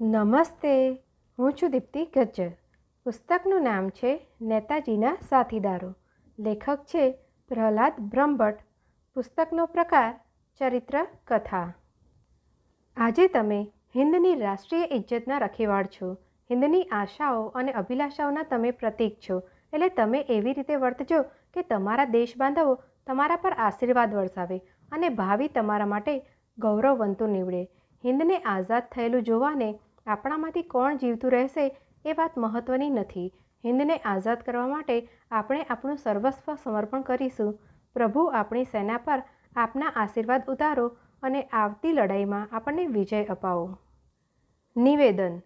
નમસ્તે, હું છું દીપ્તિ ગજ્જર. પુસ્તકનું નામ છે નેતાજીના સાથીદારો. લેખક છે પ્રહલાદ બ્રહ્મભટ્ટ. પુસ્તકનો પ્રકાર, ચરિત્ર, કથા. આજે તમે હિન્દની રાષ્ટ્રીય ઇજ્જતના રખેવાળ છો. હિન્દની આશાઓ અને અભિલાષાઓના તમે પ્રતીક છો. એટલે તમે એવી રીતે વર્તજો કે તમારા દેશ બાંધવો તમારા પર આશીર્વાદ વરસાવે અને ભાવિ તમારા માટે ગૌરવવંતું નીવડે. હિન્દને આઝાદ થયેલું જોવાને આપણામાંથી કોણ જીવતું રહેશે એ વાત મહત્ત્વની નથી. હિન્દને આઝાદ કરવા માટે આપણે આપણું સર્વસ્વ સમર્પણ કરીશું. પ્રભુ આપણી સેના પર આપના આશીર્વાદ ઉતારો અને આવતી લડાઈમાં આપણને વિજય અપાવો. નિવેદન.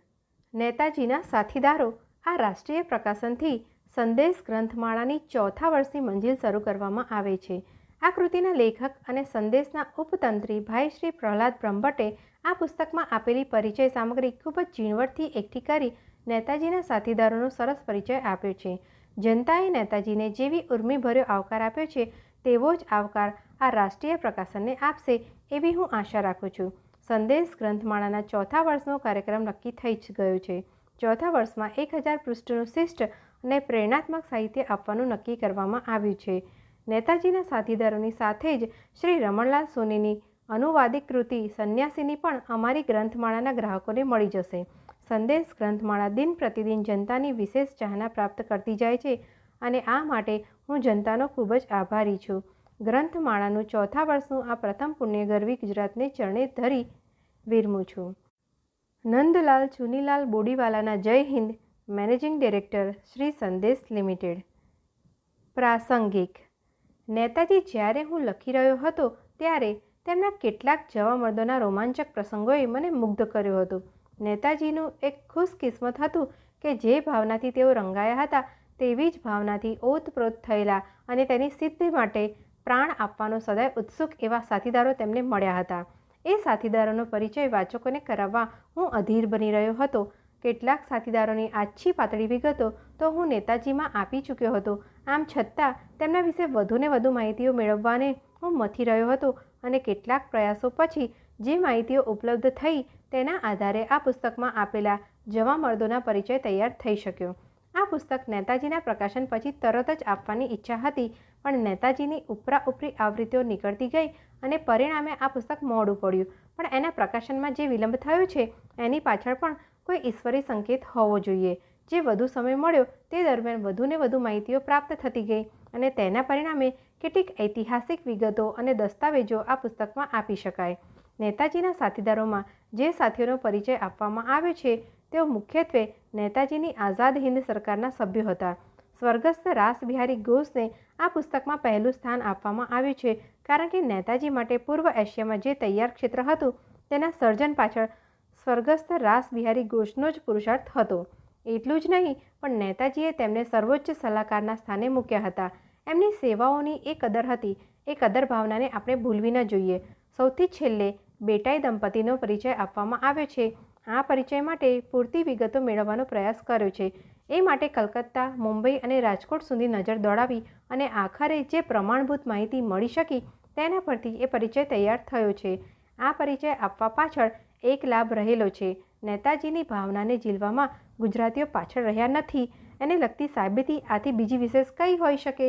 નેતાજીના સાથીદારો આ રાષ્ટ્રીય પ્રકાશનથી સંદેશ ગ્રંથમાળાની ચોથા વર્ષની મંજિલ શરૂ કરવામાં આવે છે. આ કૃતિના લેખક અને સંદેશના ઉપતંત્રી ભાઈ શ્રી પ્રહલાદ બ્રહ્મભટ્ટે આ પુસ્તકમાં આપેલી પરિચય સામગ્રી ખૂબ જ ઝીણવટથી એકઠી કરી નેતાજીના સાથીદારોનો સરસ પરિચય આપ્યો છે. જનતાએ નેતાજીને જેવી ઉર્મિભર્યો આવકાર આપ્યો છે, તેવો જ આવકાર આ રાષ્ટ્રીય પ્રકાશનને આપશે એવી હું આશા રાખું છું. સંદેશ ગ્રંથમાળાના ચોથા વર્ષનો કાર્યક્રમ નક્કી થઈ જ ગયો છે. ચોથા વર્ષમાં એક હજાર પૃષ્ઠનું શિષ્ટ અને પ્રેરણાત્મક સાહિત્ય આપવાનું નક્કી કરવામાં આવ્યું છે. નેતાજીના સાથીદારોની સાથે જ શ્રી રમણલાલ સોનીની અનુવાદિક કૃતિ સંન્યાસીની પણ અમારી ગ્રંથમાળાના ગ્રાહકોને મળી જશે. સંદેશ ગ્રંથમાળા દિન પ્રતિદિન જનતાની વિશેષ ચાહના પ્રાપ્ત કરતી જાય છે અને આ માટે હું જનતાનો ખૂબ જ આભારી છું. ગ્રંથમાળાનું ચોથા વર્ષનું આ પ્રથમ પુણ્યગર્વી ગુજરાતને ચરણે ધરી વિરમું છું. નંદલાલ ચુનીલાલ બોડીવાલાના જય હિન્દ મેનેજિંગ ડિરેક્ટર શ્રી સંદેશ લિમિટેડ. પ્રાસંગિક નેતાજી જ્યારે હું લખી રહ્યો હતો ત્યારે તેમના કેટલાક જવા મર્દોના રોમાંચક પ્રસંગોએ મને મુગ્ધ કર્યો હતો. નેતાજીનું એક ખુશકિસ્મત હતું કે જે ભાવનાથી તેઓ રંગાયા હતા તેવી જ ભાવનાથી ઓતપ્રોત થયેલા અને તેની સિદ્ધિ માટે પ્રાણ આપવાનો સદાય ઉત્સુક એવા સાથીદારો તેમને મળ્યા હતા. એ સાથીદારોનો પરિચય વાચકોને કરાવવા હું અધીર બની રહ્યો હતો. કેટલાક સાથીદારોની આછી પાતળી વિગતો તો હું નેતાજીમાં આપી ચૂક્યો હતો. આમ છતાં તેમના વિશે વધુને વધુ માહિતીઓ મેળવવાને હું મથી રહ્યો હતો અને કેટલાક પ્રયાસો પછી જે માહિતીઓ ઉપલબ્ધ થઈ તેના આધારે આ પુસ્તકમાં આપેલા જવા મર્દોના પરિચય તૈયાર થઈ શક્યો. આ પુસ્તક નેતાજીના પ્રકાશન પછી તરત જ આપવાની ઈચ્છા હતી, પણ નેતાજીની ઉપરા ઉપરી આવૃત્તિઓ નીકળતી ગઈ અને પરિણામે આ પુસ્તક મોડું પડ્યું. પણ એના પ્રકાશનમાં જે વિલંબ થયો છે, એની પાછળ પણ કોઈ ઈશ્વરી સંકેત હોવો જોઈએ. જે વધુ સમય મળ્યો તે દરમિયાન વધુને વધુ માહિતીઓ પ્રાપ્ત થતી ગઈ અને તેના પરિણામે કેટલીક ઐતિહાસિક વિગતો અને દસ્તાવેજો આ પુસ્તકમાં આપી શકાય. નેતાજીના સાથીદારોમાં જે સાથીઓનો પરિચય આપવામાં આવ્યો છે, તેઓ મુખ્યત્વે નેતાજીની આઝાદ હિન્દ સરકારના સભ્યો હતા. સ્વર્ગસ્થ રાસબિહારી ઘોષને આ પુસ્તકમાં પહેલું સ્થાન આપવામાં આવ્યું છે કારણ કે નેતાજી માટે પૂર્વ એશિયામાં જે તૈયાર ક્ષેત્ર હતું તેના સર્જન પાછળ સ્વર્ગસ્થ રાસ બિહારી ઘોષનો જ પુરુષાર્થ હતો. એટલું જ નહીં, પણ નેતાજીએ તેમને સર્વોચ્ચ સલાહકારના સ્થાને મૂક્યા હતા. એમની સેવાઓની એ કદર હતી, એ કદર ભાવનાને આપણે ભૂલવી ન જોઈએ. સૌથી છેલ્લે બેટાઈ દંપતીનો પરિચય આપવામાં આવ્યો છે. આ પરિચય માટે પૂરતી વિગતો મેળવવાનો પ્રયાસ કર્યો છે. એ માટે કલકત્તા, મુંબઈ અને રાજકોટ સુધી નજર દોડાવી અને આખરે જે પ્રમાણભૂત માહિતી મળી શકી તેના પરથી એ પરિચય તૈયાર થયો છે. આ પરિચય આપવા પાછળ એક લાભ રહેલો છે. નેતાજીની ભાવનાને ઝીલવામાં ગુજરાતીઓ પાછળ રહ્યા નથી. એને લગતી સાબિતી આથી બીજી વિશેષ કઈ હોઈ શકે?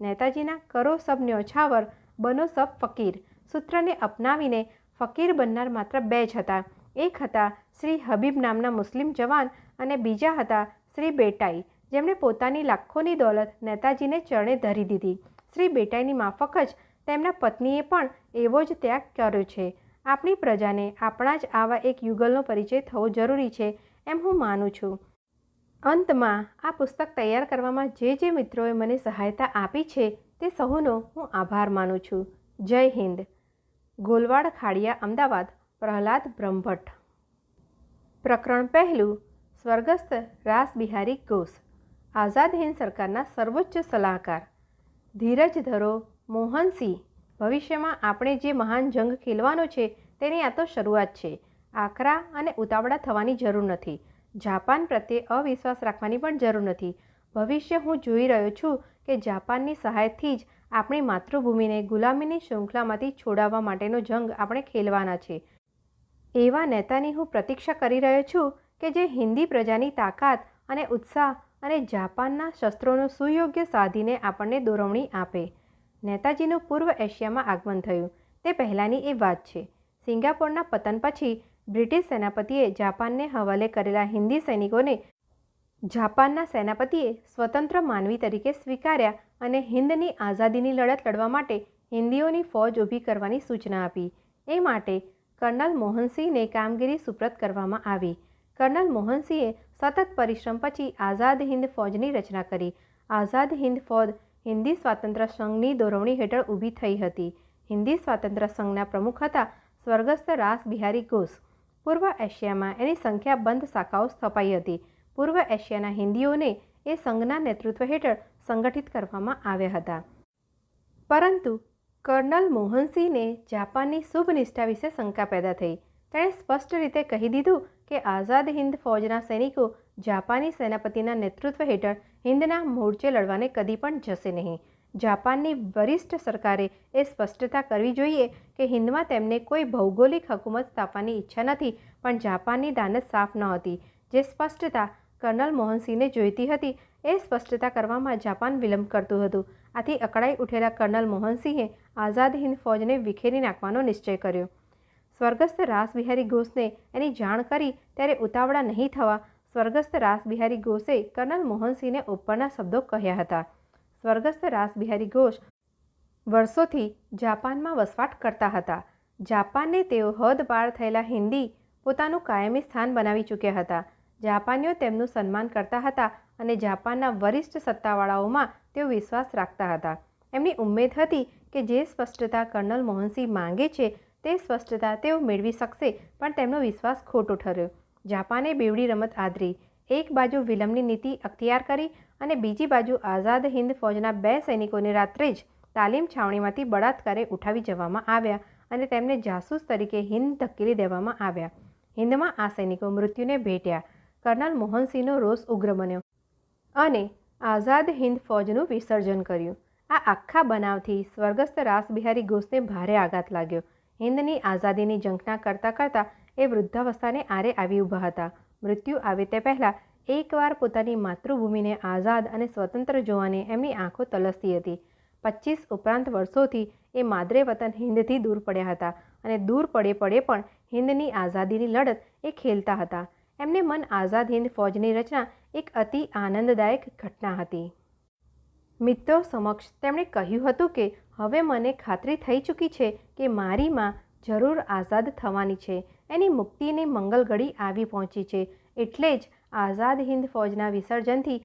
નેતાજીના કરો સબ ન્યોછાવર બનો સબ ફકીર. સૂત્રને અપનાવીને ફકીર બનનાર માત્ર બે જ હતા. એક હતા શ્રી હબીબ નામના મુસ્લિમ જવાન અને બીજા હતા શ્રી બેટાઈ. જેમણે પોતાની લાખોની દોલત નેતાજીને ચરણે ધરી દીધી. શ્રી બેટાઈની માફક જ તેમના પત્નીએ પણ એવો જ ત્યાગ કર્યો છે. આપણી પ્રજાને આપણા જ આવા એક યુગલનો પરિચય થવો જરૂરી છે એમ હું માનું છું. અંતમાં, આ પુસ્તક તૈયાર કરવામાં જે જે મિત્રોએ મને સહાયતા આપી છે તે સહુનો હું આભાર માનું છું. જય હિન્દ. ગોલવાડ, ખાડિયા, અમદાવાદ, પ્રહલાદ બ્રહ્મભટ્ટ. પ્રકરણ પહેલું, સ્વર્ગસ્થ રાસ બિહારી ઘોષ. આઝાદ હિન્દ સરકારના સર્વોચ્ચ સલાહકાર. ધીરજ ધરો, મોહનસિંહ. ભવિષ્યમાં આપણે જે મહાન જંગ ખેલવાનો છે, તેની આ તો શરૂઆત છે. આકરા અને ઉતાવળા થવાની જરૂર નથી. જાપાન પ્રત્યે અવિશ્વાસ રાખવાની પણ જરૂર નથી. ભવિષ્ય હું જોઈ રહ્યો છું કે જાપાનની સહાયથી જ આપણી માતૃભૂમિને ગુલામીની શૃંખલામાંથી છોડાવવા માટેનો જંગ આપણે ખેલવાના છે. એવા નેતાની હું પ્રતીક્ષા કરી રહ્યો છું કે જે હિન્દી પ્રજાની તાકાત અને ઉત્સાહ અને જાપાનના શસ્ત્રોનો સુયોગ્ય સાધીને આપણને દોરવણી આપે. નેતાજીનું પૂર્વ એશિયામાં આગમન થયું. તે પહેલાંની એ વાત છે. સિંગાપોરના પતન પછી બ્રિટિશ સેનાપતિએ જાપાનને હવાલે કરેલા હિન્દી સૈનિકોને જાપાનના સેનાપતિએ સ્વતંત્ર માનવી તરીકે સ્વીકાર્યા અને હિન્દની આઝાદીની લડત લડવા માટે હિન્દીઓની ફોજ ઊભી કરવાની સૂચના આપી. એ માટે કર્નલ મોહનસિંહને કામગીરી સુપ્રત કરવામાં આવી. કર્નલ મોહનસિંહે સતત પરિશ્રમ પછી આઝાદ હિન્દ ફોજની રચના કરી. આઝાદ હિન્દ ફોજ હિન્દી સ્વાતંત્ર્ય સંઘની દોરવણી હેઠળ ઊભી થઈ હતી. હિન્દી સ્વાતંત્ર્ય સંઘના પ્રમુખ હતા સ્વર્ગસ્થ રાસ બિહારી ઘોષ. પૂર્વ એશિયામાં એની સંખ્યાબંધ શાખાઓ સ્થપાઈ હતી. પૂર્વ એશિયાના હિન્દીઓને એ સંઘના નેતૃત્વ હેઠળ સંગઠિત કરવામાં આવ્યા હતા. પરંતુ કર્નલ મોહનસિંહને જાપાનની શુભ નિષ્ઠા વિશે શંકા પેદા થઈ. તેણે સ્પષ્ટ રીતે કહી દીધું કે આઝાદ હિન્દ ફૌજના સૈનિકો જાપાની સેનાપતિના નેતૃત્વ હેઠળ હિન્દના મોરચે લડવાને કદી પણ જશે નહીં. જાપાનની વરિષ્ઠ સરકારે એ સ્પષ્ટતા કરવી જોઈએ કે હિન્દમાં તેમને કોઈ ભૌગોલિક હકુમત સ્થાપવાની ઈચ્છા નથી, પણ જાપાનની દાનત સાફ ન હતી. જે સ્પષ્ટતા કર્નલ મોહનસિંહને જોઈતી હતી, એ સ્પષ્ટતા કરવામાં જાપાન વિલંબ કરતું હતું. આથી અકળાઈ ઉઠેલા કર્નલ મોહનસિંહે આઝાદ હિન્દ ફૌજને વિખેરી નાખવાનો નિશ્ચય કર્યો. સ્વર્ગસ્થ રાસબિહારી ઘોષને એની જાણ કરી ત્યારે ઉતાવળા નહીં થવા સ્વર્ગસ્થ રાસબિહારી ઘોષે કર્નલ મોહનસિંહને ઉપરના શબ્દો કહ્યા હતા. સ્વર્ગસ્થ રાસબિહારી ઘોષ વર્ષોથી જાપાનમાં વસવાટ કરતા હતા. જાપાનને તેઓ હદ પાર થયેલા હિન્દી પોતાનું કાયમી સ્થાન બનાવી ચૂક્યા હતા. જાપાનીઓ તેમનું સન્માન કરતા હતા અને જાપાનના વરિષ્ઠ સત્તાવાળાઓમાં તેઓ વિશ્વાસ રાખતા હતા. એમની ઉમ્મેદ હતી કે જે સ્પષ્ટતા કર્નલ મોહનસિંહ માંગે છે તે સ્પષ્ટતા તેઓ મેળવી શકશે પણ તેમનો વિશ્વાસ ખોટો ઠર્યો. જાપાને બેવડી રમત આદરી. એક બાજુ વિલંબની નીતિ અખ્તિયાર કરી અને બીજી બાજુ આઝાદ હિન્દ ફોજના બે સૈનિકોને રાત્રે જ તાલીમ છાવણીમાંથી બળાત્કારે ઉઠાવી જવામાં આવ્યા અને તેમને જાસૂસ તરીકે હિન્દ ધકેલી દેવામાં આવ્યા. હિન્દમાં આ સૈનિકો મૃત્યુને ભેટ્યા. કર્નલ મોહનસિંહનો રોષ ઉગ્ર બન્યો અને આઝાદ હિન્દ ફૌજનું વિસર્જન કર્યું. આ આખા બનાવથી સ્વર્ગસ્થ રાસબિહારી ઘોષને ભારે આઘાત લાગ્યો. હિન્દની આઝાદીની ઝંખના કરતાં કરતાં એ વૃદ્ધાવસ્થાને આરે આવી ઊભા હતા. મૃત્યુ આવે તે પહેલાં એકવાર પોતાની માતૃભૂમિને આઝાદ અને સ્વતંત્ર જોવાની એમની આંખો તલસતી હતી. પચીસ ઉપરાંત વર્ષોથી એ માદરે વતન હિન્દથી દૂર પડ્યા હતા અને દૂર પડે પડે પણ હિન્દની આઝાદીની લડત એ ખેલતા હતા. એમને મન આઝાદ હિન્દ ફૌજની રચના એક અતિ આનંદદાયક ઘટના હતી. મિત્રો સમક્ષ તેમણે કહ્યું હતું કે, હવે મને ખાતરી થઈ ચૂકી છે કે મારી માં જરૂર આઝાદ થવાની છે. એની મુક્તિની મંગલ આવી પહોંચી છે. એટલે જ આઝાદ હિન્દ ફૌજના વિસર્જનથી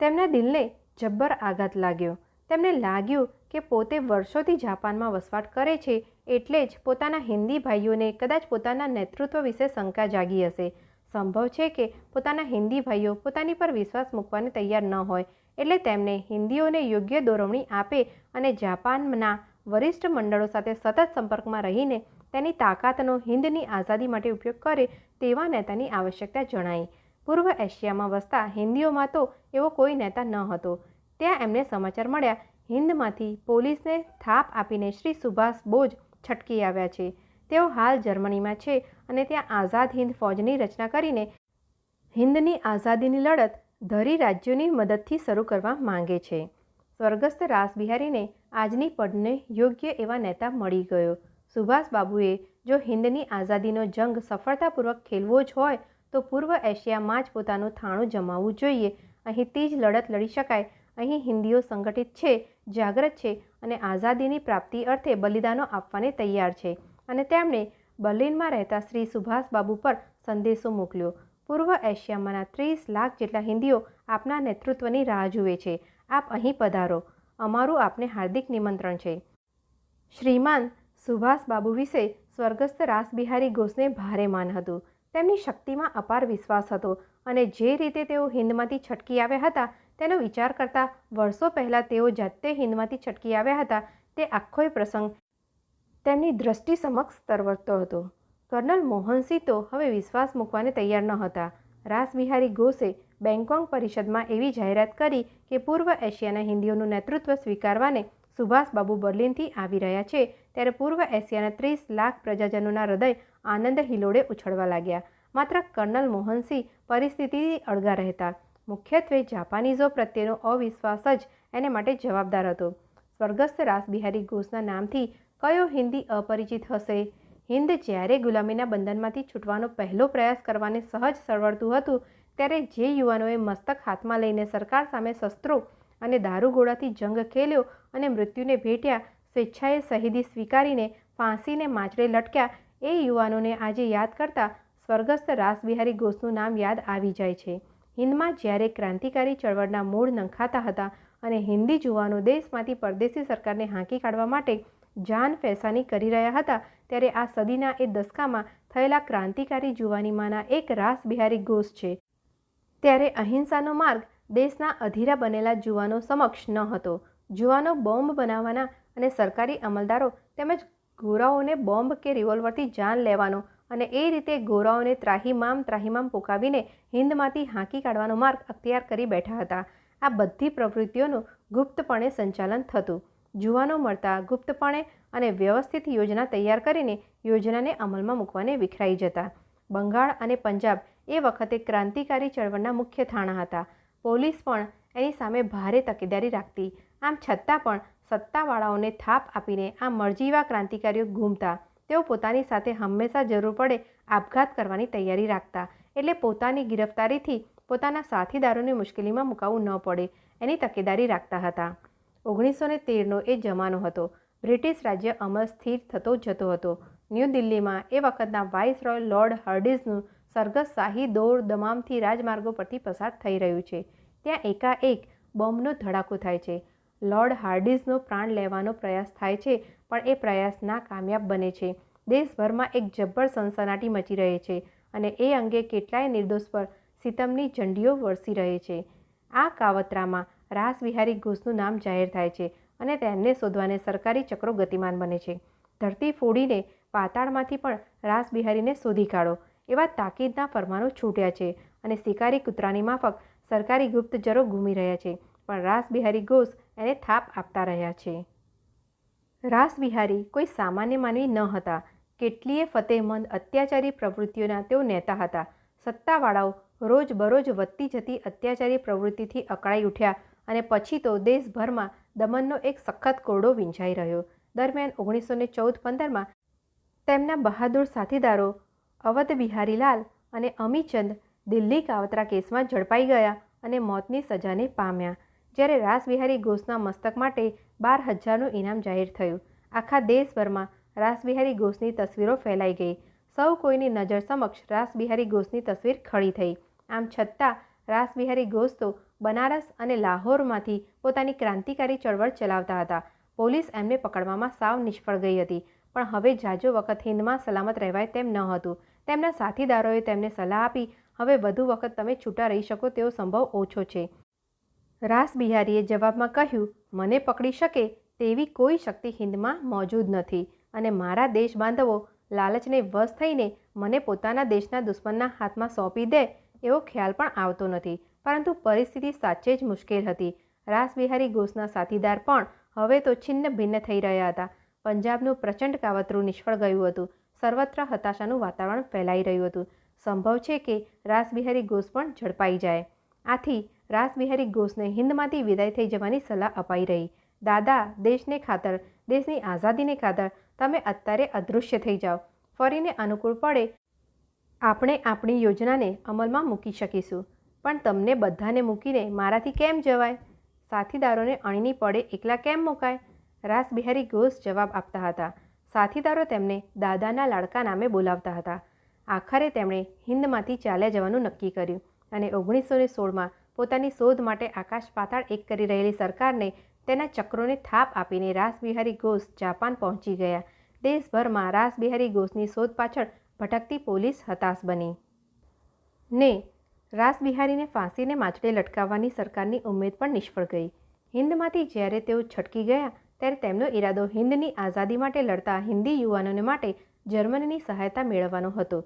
તેમના દિલને જબ્બર આઘાત લાગ્યો. તેમને લાગ્યું કે પોતે વર્ષોથી જાપાનમાં વસવાટ કરે છે, એટલે જ પોતાના હિન્દી ભાઈઓને કદાચ પોતાના નેતૃત્વ વિશે શંકા જાગી હશે. સંભવ છે કે પોતાના હિન્દી ભાઈઓ પોતાની પર વિશ્વાસ મૂકવાને તૈયાર ન હોય, એટલે તેમને હિન્દીઓને યોગ્ય દોરવણી આપે અને જાપાનના વરિષ્ઠ મંડળો સાથે સતત સંપર્કમાં રહીને તેની તાકાતનો હિન્દની આઝાદી માટે ઉપયોગ કરે તેવા નેતાની આવશ્યકતા જણાઈ. પૂર્વ એશિયામાં વસતા હિન્દીઓમાં તો એવો કોઈ નેતા ન હતો. ત્યાં એમને સમાચાર મળ્યા હિન્દમાંથી પોલીસને થાપ આપીને શ્રી સુભાષ બોઝ છટકી આવ્યા છે. તેઓ હાલ જર્મનીમાં છે અને ત્યાં આઝાદ હિન્દ ફૌજની રચના કરીને હિન્દની આઝાદીની લડત ધરી રાજ્યોની મદદથી શરૂ કરવા માંગે છે. સ્વર્ગસ્થ રાસબિહારીને આજની પડને યોગ્ય એવા નેતા મળી ગયો. સુભાષ બાબુએ, જો હિન્દની આઝાદીનો જંગ સફળતાપૂર્વક ખેલવો જ હોય, તો પૂર્વ એશિયામાં જ પોતાનું થાણું જમાવવું જોઈએ. અહીંથી જ લડત લડી શકાય. અહીં હિન્દીઓ સંગઠિત છે, જાગૃત છે અને આઝાદીની પ્રાપ્તિ અર્થે બલિદાનો આપવાને તૈયાર છે. અને તેમણે બર્લિનમાં રહેતા શ્રી સુભાષબાબુ પર સંદેશો મોકલ્યો. પૂર્વ એશિયામાંના ત્રીસ લાખ જેટલા હિન્દીઓ આપના નેતૃત્વની રાહ જુએ છે. આપ અહીં પધારો. અમારું આપને હાર્દિક નિમંત્રણ છે. શ્રીમાન સુભાષ બાબુ વિશે સ્વર્ગસ્થ રાસબિહારી ઘોષને ભારે માન હતું. તેમની શક્તિમાં અપાર વિશ્વાસ હતો અને જે રીતે તેઓ હિન્દમાંથી છટકી આવ્યા હતા, તેનો વિચાર કરતા વર્ષો પહેલાં તેઓ જાતે હિન્દમાંથી છટકી આવ્યા હતા, તે આખોય પ્રસંગ તેમની દ્રષ્ટિ સમક્ષ તરવરતો હતો. કર્નલ મોહનસિંહ તો હવે વિશ્વાસ મૂકવાને તૈયાર ન હતા. રાસબિહારી ઘોષે બેંગકોંગ પરિષદમાં એવી જાહેરાત કરી કે પૂર્વ એશિયાના હિન્દીઓનું નેતૃત્વ સ્વીકારવાને સુભાષબાબુ બર્લિનથી આવી રહ્યા છે, ત્યારે પૂર્વ એશિયાના ત્રીસ લાખ પ્રજાજનોના હૃદય આનંદ હિલોડે ઉછળવા લાગ્યા. માત્ર કર્નલ મોહનસિંહ પરિસ્થિતિથી અળગા રહેતા. મુખ્યત્વે જાપાનીઝો પ્રત્યેનો અવિશ્વાસ જ એને માટે જવાબદાર હતો. સ્વર્ગસ્થ રાસબિહારી ઘોષના નામથી કયો હિન્દી અપરિચિત હશે? હિન્દ જ્યારે ગુલામીના બંધનમાંથી છૂટવાનો પહેલો પ્રયાસ કરવાને સહજ સળવડતું હતું, ત્યારે જે યુવાનોએ મસ્તક હાથમાં લઈને સરકાર સામે શસ્ત્રો અને દારૂગોળાથી જંગ ખેલ્યો અને મૃત્યુને ભેટ્યા, સ્વેચ્છાએ શહીદી સ્વીકારીને ફાંસીને માચડે લટક્યા. એ યુવાનોને આજે યાદ કરતા સ્વર્ગસ્થ રાસબિહારી ઘોષનું નામ યાદ આવી જાય છે. હિન્દમાં જ્યારે ક્રાંતિકારી ચળવળના મૂળ નંખાતા હતા અને હિન્દી જુવાનો દેશમાંથી પરદેશી સરકારને હાંકી કાઢવા માટે જાન ફેસાની કરી રહ્યા હતા, ત્યારે આ સદીના એ દસકામાં થયેલા ક્રાંતિકારી જુવાનીમાંના એક રાસબિહારી ઘોષ છે. ત્યારે અહિંસાનો માર્ગ દેશના અધીરા બનેલા જુવાનો સમક્ષ ન હતો. જુવાનો બોમ્બ બનાવવાના અને સરકારી અમલદારો તેમજ ગોરાઓને બોમ્બ કે રિવોલ્વરથી જાન લેવાનો અને એ રીતે ગોરાઓને ત્રાહીમામ ત્રાહીમામ પોકાવીને હિન્દમાંથી હાંકી કાઢવાનો માર્ગ અખ્તિયાર કરી બેઠા હતા. આ બધી પ્રવૃત્તિઓનું ગુપ્તપણે સંચાલન થતું. જુવાનો મળતા ગુપ્તપણે અને વ્યવસ્થિત યોજના તૈયાર કરીને યોજનાને અમલમાં મૂકવાને વિખરાઈ જતા. બંગાળ અને પંજાબ એ વખતે ક્રાંતિકારી ચળવળના મુખ્ય થાણા હતા. પોલીસ પણ એની સામે ભારે તકેદારી રાખતી. આમ છતાં પણ સત્તાવાળાઓને થાપ આપીને આ મરજીવા ક્રાંતિકારીઓ ઘૂમતા. તેઓ પોતાની સાથે હંમેશા જરૂર પડે આપઘાત કરવાની તૈયારી રાખતા. એટલે પોતાની ગિરફતારીથી પોતાના સાથીદારોને મુશ્કેલીમાં મુકાવવું ન પડે એની તકેદારી રાખતા હતા. ઓગણીસો ને તેરનો એ જમાનો હતો. બ્રિટિશ રાજ્ય અમલ સ્થિર થતો જતો હતો. ન્યૂ દિલ્હીમાં એ વખતના વાઇસ રોય લોર્ડ હર્ડિઝનું સરઘસ શાહી દોર દમામથી રાજમાર્ગો પરથી પસાર થઈ રહ્યું છે. ત્યાં એકાએક બોમ્બનો ધડાકો થાય છે. લોર્ડ હાર્ડિઝનો પ્રાણ લેવાનો પ્રયાસ થાય છે, પણ એ પ્રયાસ ના કામયાબ બને છે. દેશભરમાં એક જબ્બર સનસનાટી મચી રહે છે અને એ અંગે કેટલાય નિર્દોષ પર સિતમની ઝંડીઓ વરસી રહે છે. આ કાવતરામાં રાસવિહારી ઘોષનું નામ જાહેર થાય છે અને તેમને શોધવાને સરકારી ચક્રો ગતિમાન બને છે. ધરતી ફોડીને પાતાળમાંથી પણ રાસબિહારીને શોધી કાઢો. એવા તાકીદના ફરમાનો છૂટ્યા છે અને શિકારી કૂતરાની માફક સરકારી ગુપ્તચરો ઘૂમી રહ્યા છે, પણ રાસબિહારી ઘોષ એને થાપ આપતા રહ્યા છે. રાસબિહારી કોઈ સામાન્ય માનવી ન હતા. કેટલીય ફતેહમંદ અત્યાચારી પ્રવૃત્તિઓના તેઓ નેતા હતા. સત્તાવાળાઓ રોજ બરોજ વધતી જતી અત્યાચારી પ્રવૃત્તિથી અકળાઈ ઉઠ્યા અને પછી તો દેશભરમાં દમનનો એક સખત કોરડો વિંછાઈ રહ્યો. દરમિયાન ઓગણીસો ને ચૌદ પંદરમાં તેમના બહાદુર સાથીદારો અવધ બિહારીલાલ અને અમીચંદ દિલ્હી કાવતરા કેસમાં ઝડપાઈ ગયા અને મોતની સજાને પામ્યા. જ્યારે રાસબિહારી ઘોષના મસ્તક માટે બાર હજારનું ઇનામ જાહેર થયું. આખા દેશભરમાં રાસબિહારી ઘોષની તસવીરો ફેલાઈ ગઈ. સૌ કોઈની નજર સમક્ષ રાસબિહારી ઘોષની તસવીર ખડી થઈ. આમ છતાં રાસબિહારી ઘોષ તો બનારસ અને લાહોરમાંથી પોતાની ક્રાંતિકારી ચળવળ ચલાવતા હતા. પોલીસ એમને પકડવામાં સાવ નિષ્ફળ ગઈ હતી. પણ હવે જાજો વખત હિન્દમાં સલામત રહેવાય તેમ ન હતું. તેમના સાથીદારોએ તેમને સલાહ આપી, હવે વધુ વખત તમે છૂટા રહી શકો તેવો સંભવ ઓછો છે. રાસ બિહારીએ જવાબમાં કહ્યું, મને પકડી શકે તેવી કોઈ શક્તિ હિન્દમાં મોજૂદ નથી અને મારા દેશ બાંધવો લાલચને વશ થઈને મને પોતાના દેશના દુશ્મનના હાથમાં સોંપી દે એવો ખ્યાલ પણ આવતો નથી, પરંતુ પરિસ્થિતિ સાચે જ મુશ્કેલ હતી. રાસબિહારી ઘોષના સાથીદાર પણ હવે તો છિન્ન ભિન્ન થઈ રહ્યા હતા. પંજાબનું પ્રચંડ કાવતરું નિષ્ફળ ગયું હતું. સર્વત્ર હતાશાનું વાતાવરણ ફેલાઈ રહ્યું હતું. સંભવ છે કે રાસબિહારી ઘોષ પણ ઝડપાઈ જાય. આથી રાસબિહારી ઘોષને હિન્દમાંથી વિદાય થઈ જવાની સલાહ અપાઈ રહી. દાદા, દેશને ખાતર, દેશની આઝાદીને ખાતર તમે અત્યારે અદૃશ્ય થઈ જાઓ. ફરીને અનુકૂળ પડે આપણે આપણી યોજનાને અમલમાં મૂકી શકીશું. પણ તમને બધાને મૂકીને મારાથી કેમ જવાય? સાથીદારોને અણીની પડે એકલા કેમ મુકાય? રાસબિહારી ઘોષ જવાબ આપતા હતા. સાથીદારો તેમને દાદાના લાડકા નામે બોલાવતા હતા. આખરે તેમણે હિન્દમાંથી ચાલ્યા જવાનું નક્કી કર્યું અને ઓગણીસો ને સોળમાં પોતાની શોધ માટે આકાશ પાતાળ એક કરી રહેલી સરકારને તેના ચક્રોને થાપ આપીને રાસબિહારી ઘોષ જાપાન પહોંચી ગયા. દેશભરમાં રાસબિહારી ઘોષની શોધ પાછળ ભટકતી પોલીસ હતાશ બની. ને રાસબિહારીને ફાંસીને માછડે લટકાવવાની સરકારની ઉમેદ પણ નિષ્ફળ ગઈ. હિન્દમાંથી જ્યારે તેઓ છટકી ગયા ત્યારે તેમનો ઈરાદો હિન્દની આઝાદી માટે લડતા હિન્દી યુવાનોને માટે જર્મનીની સહાયતા મેળવવાનો હતો.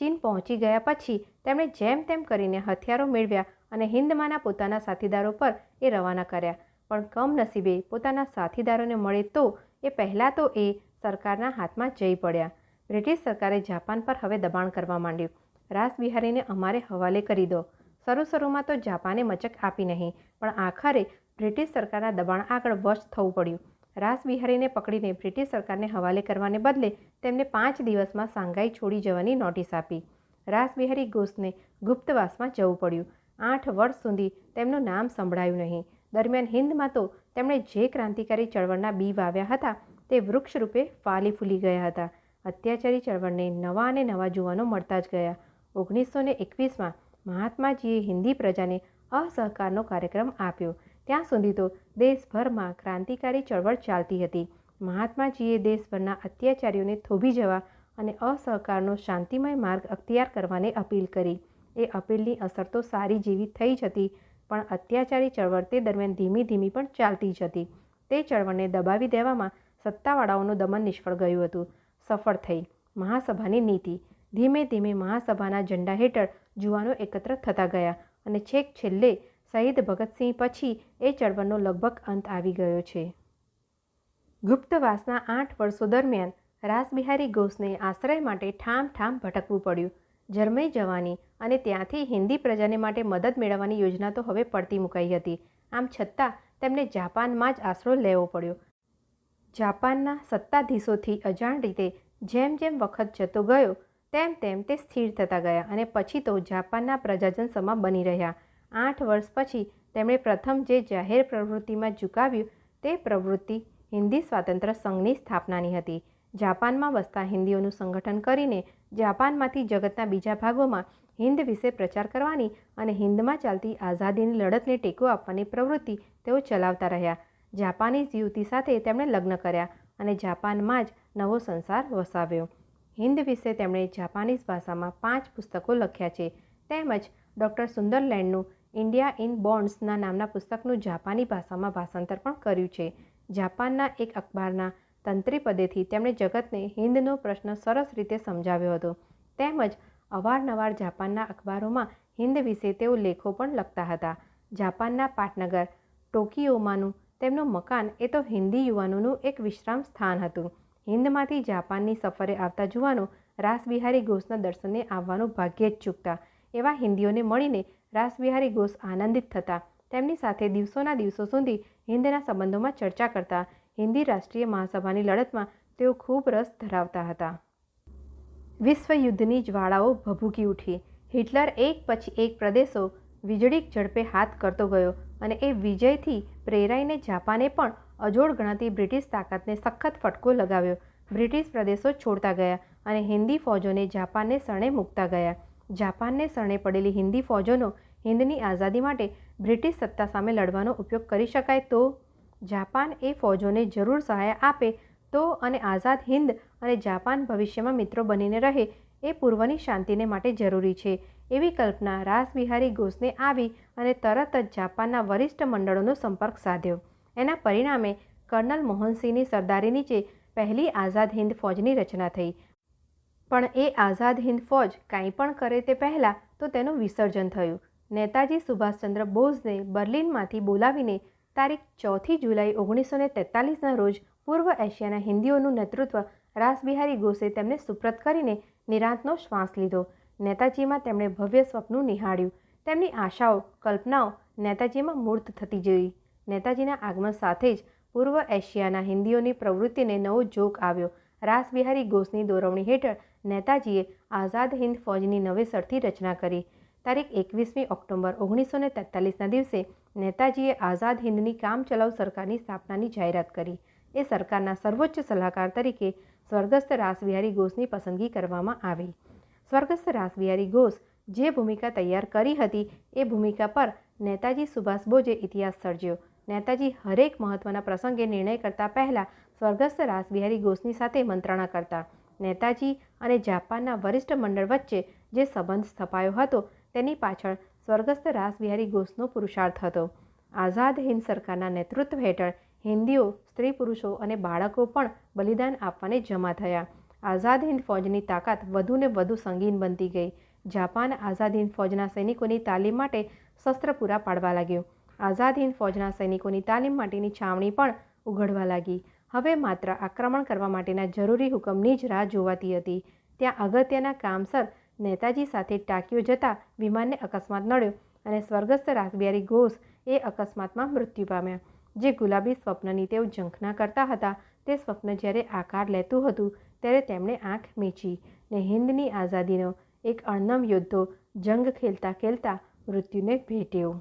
ચીન પહોંચી ગયા પછી તેમણે જેમ તેમ કરીને હથિયારો મેળવ્યા અને હિન્દમાંના પોતાના સાથીદારો પર એ રવાના કર્યા. પણ કમનસીબે પોતાના સાથીદારોને મળે તો એ પહેલાં તો એ સરકારના હાથમાં જઈ પડ્યા. બ્રિટિશ સરકારે જાપાન પર હવે દબાણ કરવા માંડ્યું. રાસબિહારીને અમારે હવાલે કરી દો. શરૂ શરૂમાં તો જાપાને મચક આપી નહીં, પણ આખરે બ્રિટિશ સરકારના દબાણ આગળ વશ થવું પડ્યું. રાસબિહારીને પકડીને બ્રિટિશ સરકારને હવાલે કરવાને બદલે તેમને પાંચ દિવસમાં સાંઘાઈ છોડી જવાની નોટિસ આપી. રાસબિહારી ઘોષને ગુપ્તવાસમાં જવું પડ્યું. આઠ વર્ષ સુધી તેમનું નામ સંભળાયું નહીં. દરમિયાન હિન્દમાં તો તેમણે જે ક્રાંતિકારી ચળવળના બી વાવ્યા હતા તે વૃક્ષ રૂપે ફાલી ફૂલી ગયા હતા. અત્યાચારી ચળવળને નવા અને નવા જુવાનો મળતા જ ગયા. ઓગણીસો ને એકવીસમાં મહાત્માજીએ હિન્દી પ્રજાને અસહકારનો કાર્યક્રમ આપ્યો. ત્યાં સુધી તો દેશભરમાં ક્રાંતિકારી ચળવળ ચાલતી હતી. મહાત્માજીએ દેશભરના અત્યાચારીઓને થોભી જવા અને અસહકારનો શાંતિમય માર્ગ અખ્તિયાર કરવાને અપીલ કરી. એ અપીલની અસર તો સારી જેવી થઈ જ હતી, પણ અત્યાચારી ચળવળ તે દરમિયાન ધીમી ધીમી પણ ચાલતી જ હતી. તે ચળવળને દબાવી દેવામાં સત્તાવાળાઓનું દમન નિષ્ફળ ગયું હતું. સફળ થઈ. મહાસભાની નીતિ. ધીમે ધીમે મહાસભાના ઝંડા હેઠળ જુવાનો એકત્ર થતા ગયા અને છેક છેલ્લે શહીદ ભગતસિંહ પછી એ ચળવળનો લગભગ અંત આવી ગયો છે. ગુપ્તવાસના આઠ વર્ષો દરમિયાન રાસબિહારી ઘોષને આશ્રય માટે ઠામ ઠામ ભટકવું પડ્યું. જર્મની જવાની અને ત્યાંથી હિન્દી પ્રજાને માટે મદદ મેળવવાની યોજના તો હવે પડતી મુકાઈ હતી. આમ છતાં તેમને જાપાનમાં જ આશરો લેવો પડ્યો. જાપાનના સત્તાધીશોથી અજાણ રીતે જેમ જેમ વખત જતો ગયો, તેમ તેમ તે સ્થિર થતા ગયા અને પછી તો જાપાનના પ્રજાજન સમા બની રહ્યા. આઠ વર્ષ પછી તેમણે પ્રથમ જે જાહેર પ્રવૃત્તિમાં ઝુકાવ્યું તે પ્રવૃત્તિ હિન્દી સ્વાતંત્ર્ય સંઘની સ્થાપનાની હતી. જાપાનમાં વસતા હિન્દીઓનું સંગઠન કરીને જાપાનમાંથી જગતના બીજા ભાગોમાં હિન્દ વિશે પ્રચાર કરવાની અને હિન્દમાં ચાલતી આઝાદીની લડતને ટેકો આપવાની પ્રવૃત્તિ તેઓ ચલાવતા રહ્યા. જાપાનીઝ યુવતી સાથે તેમણે લગ્ન કર્યા અને જાપાનમાં જ નવો સંસાર વસાવ્યો. હિન્દ વિશે તેમણે જાપાનીઝ ભાષામાં પાંચ પુસ્તકો લખ્યા છે. તેમજ ડૉક્ટર સુંદરલેન્ડનું ઇન્ડિયા ઇન બોન્ડ્સના નામના પુસ્તકનું જાપાની ભાષામાં ભાષાંતર પણ કર્યું છે. જાપાનના એક અખબારના તંત્રી પદેથી તેમણે જગતને હિન્દનો પ્રશ્ન સરસ રીતે સમજાવ્યો હતો. તેમજ અવારનવાર જાપાનના અખબારોમાં હિન્દ વિશે તેઓ લેખો પણ લખતા હતા. જાપાનના પાટનગર, ટોકિયોમાંનું તેમનું મકાન એ તો હિન્દી યુવાનોનું એક વિશ્રામ સ્થાન હતું. હિન્દમાંથી જાપાનની સફરે આવતા જુવાનો રાસબિહારી ઘોષના દર્શને આવવાનું ભાગ્યે જ ચૂકતા. એવા હિન્દીઓને મળીને રાસબિહારી ઘોષ આનંદિત થતા, તેમની સાથે દિવસોના દિવસો સુધી હિન્દના સંબંધોમાં ચર્ચા કરતા, હિન્દી રાષ્ટ્રીય મહાસભાની લડતમાં તેઓ ખૂબ રસ ધરાવતા હતા. વિશ્વયુદ્ધની જ્વાળાઓ ભભૂકી ઉઠી. હિટલર એક પછી એક પ્રદેશો વીજળીક ઝડપે હાથ કરતો ગયો અને એ વિજયથી પ્રેરાઈને જાપાને પણ અજોડ ગણાતી બ્રિટિશ તાકાતને સખત ફટકો લગાવ્યો. બ્રિટિશ પ્રદેશો છોડતા ગયા અને હિન્દી ફોજોને જાપાનને શરણે મૂકતા ગયા. જાપાનને શરણે પડેલી હિન્દી ફૌજોનો હિન્દની આઝાદી માટે બ્રિટિશ સત્તા સામે લડવાનો ઉપયોગ કરી શકાય તો જાપાન એ ફૌજોને જરૂર સહાય આપે તો અને આઝાદ હિન્દ અને જાપાન ભવિષ્યમાં મિત્રો બનીને રહે એ પૂર્વની શાંતિને માટે જરૂરી છે. એવી કલ્પના રાસબિહારી ઘોષને આવી અને તરત જ જાપાનના વરિષ્ઠ મંડળોનો સંપર્ક સાધ્યો. એના પરિણામે કર્નલ મોહનસિંહની સરદારી નીચે પહેલી આઝાદ હિન્દ ફૌજની રચના થઈ. પણ એ આઝાદ હિન્દ ફૌજ કાંઈ પણ કરે તે પહેલાં તો તેનું વિસર્જન થયું. નેતાજી સુભાષચંદ્ર બોઝને બર્લિનમાંથી બોલાવીને તારીખ ચોથી જુલાઈ ઓગણીસો ને તેતાલીસના રોજ પૂર્વ એશિયાના હિન્દીઓનું નેતૃત્વ રાસબિહારી ઘોષે તેમને સુપ્રત કરીને નિરાંતનો શ્વાસ લીધો. નેતાજીમાં તેમણે ભવ્ય સ્વપ્નું નિહાળ્યું. તેમની આશાઓ, કલ્પનાઓ નેતાજીમાં મૂર્ત થતી જોઈ. નેતાજીના આગમન સાથે જ પૂર્વ એશિયાના હિન્દીઓની પ્રવૃત્તિને નવો જોક આવ્યો. રાસબિહારી ઘોષની દોરવણી હેઠળ નેતાજીએ આઝાદ હિન્દ ફૌજની નવેસરથી રચના કરી. તારીખ એકવીસમી ઓક્ટોબર ઓગણીસો ને તેતાલીસના દિવસે નેતાજીએ આઝાદ હિંદની કામચલાઉ સરકારની સ્થાપનાની જાહેરાત કરી. એ સરકારના સર્વોચ્ચ સલાહકાર તરીકે સ્વર્ગસ્થ રાસબિહારી ઘોષની પસંદગી કરવામાં આવી. સ્વર્ગસ્થ રાસબિહારી ઘોષ જે ભૂમિકા તૈયાર કરી હતી એ ભૂમિકા પર નેતાજી સુભાષ બોઝે ઇતિહાસ સર્જ્યો. નેતાજી હરેક મહત્ત્વના પ્રસંગે નિર્ણય કરતા પહેલાં સ્વર્ગસ્થ રાસબિહારી ઘોષની સાથે મંત્રણા કરતા. નેતાજી અને જાપાનના વરિષ્ઠ મંડળ વચ્ચે જે સંબંધ સ્થપાયો હતો તેની પાછળ સ્વર્ગસ્થ રાસબિહારી ઘોષનો પુરુષાર્થ હતો. આઝાદ હિન્દ સરકારના નેતૃત્વ હેઠળ હિન્દીઓ, સ્ત્રી પુરુષો અને બાળકો પણ બલિદાન આપવાને જમા થયા. આઝાદ હિન્દ ફૌજની તાકાત વધુને વધુ સંગીન બનતી ગઈ. જાપાન આઝાદ હિન્દ ફૌજના સૈનિકોની તાલીમ માટે શસ્ત્ર પૂરા પાડવા લાગ્યું. આઝાદ હિન્દ ફૌજના સૈનિકોની તાલીમ માટેની છાવણી પણ ઉઘડવા લાગી. હવે માત્ર આક્રમણ કરવા માટેના જરૂરી હુકમની જ રાહ જોવાતી હતી. ત્યાં અગત્યના કામસર નેતાજી સાથે ટાંકીઓ જતાં વિમાનને અકસ્માત નડ્યો અને સ્વર્ગસ્થ રાસબિહારી ઘોષ એ અકસ્માતમાં મૃત્યુ પામ્યા. જે ગુલાબી સ્વપ્નની તેઓ ઝંખના કરતા હતા, તે સ્વપ્ન જ્યારે આકાર લેતું હતું, ત્યારે તેમણે આંખ મીચી ને હિન્દની આઝાદીનો એક અણનમ યોદ્ધો જંગ ખેલતા ખેલતા મૃત્યુને ભેટ્યો.